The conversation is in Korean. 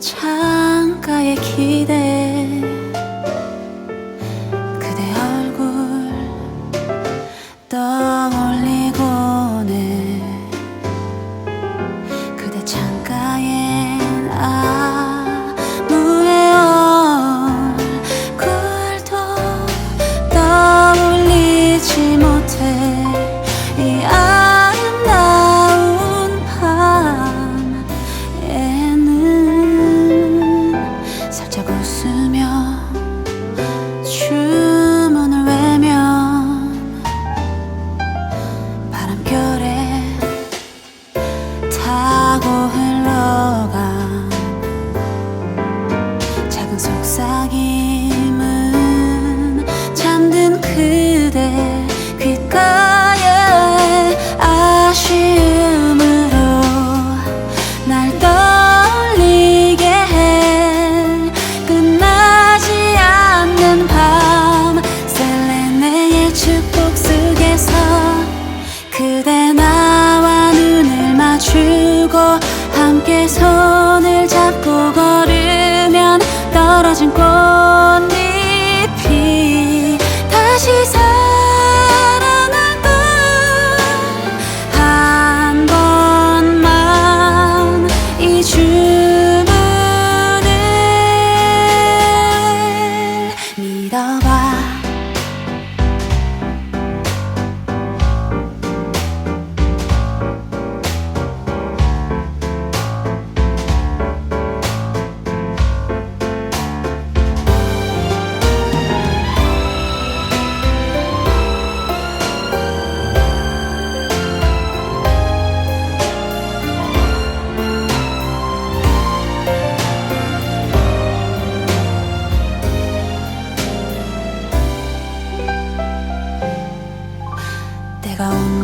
창가에 기대. 그대 얼굴 떠 손을 잡고 걸으면 떨어진 꽃. llega